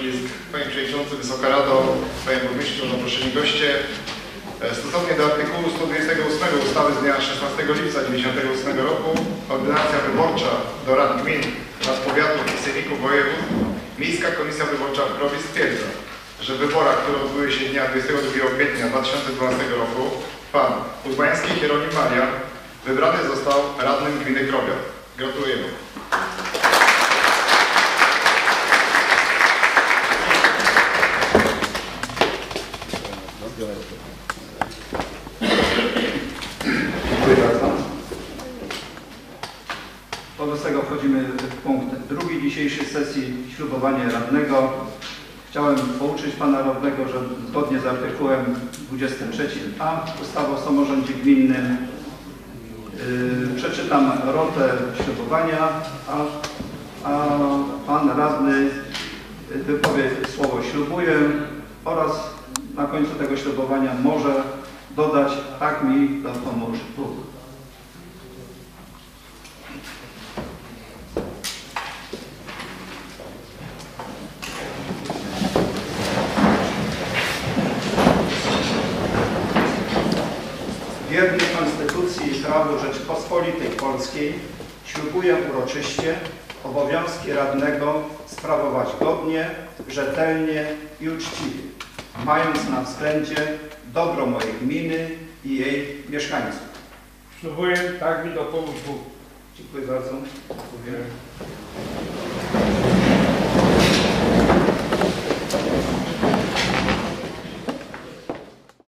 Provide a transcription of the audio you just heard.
Ślisk. Panie Przewodniczący, Wysoka Rado, Panie Burmistrzu, zaproszeni goście. E, Stosownie do artykułu 128 ustawy z dnia 16 lipca 1998 roku ordynacja wyborcza do rad gmin, rad powiatów i sejmików województw Miejska Komisja Wyborcza w Krowie stwierdza, że w wyborach, które odbyły się dnia 22 kwietnia 2012 roku pan Urbański Hieronim Maria wybrany został radnym gminy Krowia. Gratulujemy. Dziękuję bardzo. Wobec tego wchodzimy w punkt drugi dzisiejszej sesji, ślubowanie radnego. Chciałem pouczyć Pana Radnego, że zgodnie z artykułem 23a ustawy o samorządzie gminnym yy, przeczytam rotę ślubowania, a, a Pan Radny wypowie słowo ślubuję oraz na końcu tego ślubowania może dodać tak mi dopomóż Bóg. Wierny Konstytucji i prawu Rzeczypospolitej Polskiej ślubuję uroczyście obowiązki radnego sprawować godnie, rzetelnie i uczciwie, mając na względzie dobro mojej gminy i jej mieszkańców. Ślubuję, tak mi dopomóż Bóg. Dziękuję bardzo. Dziękuję.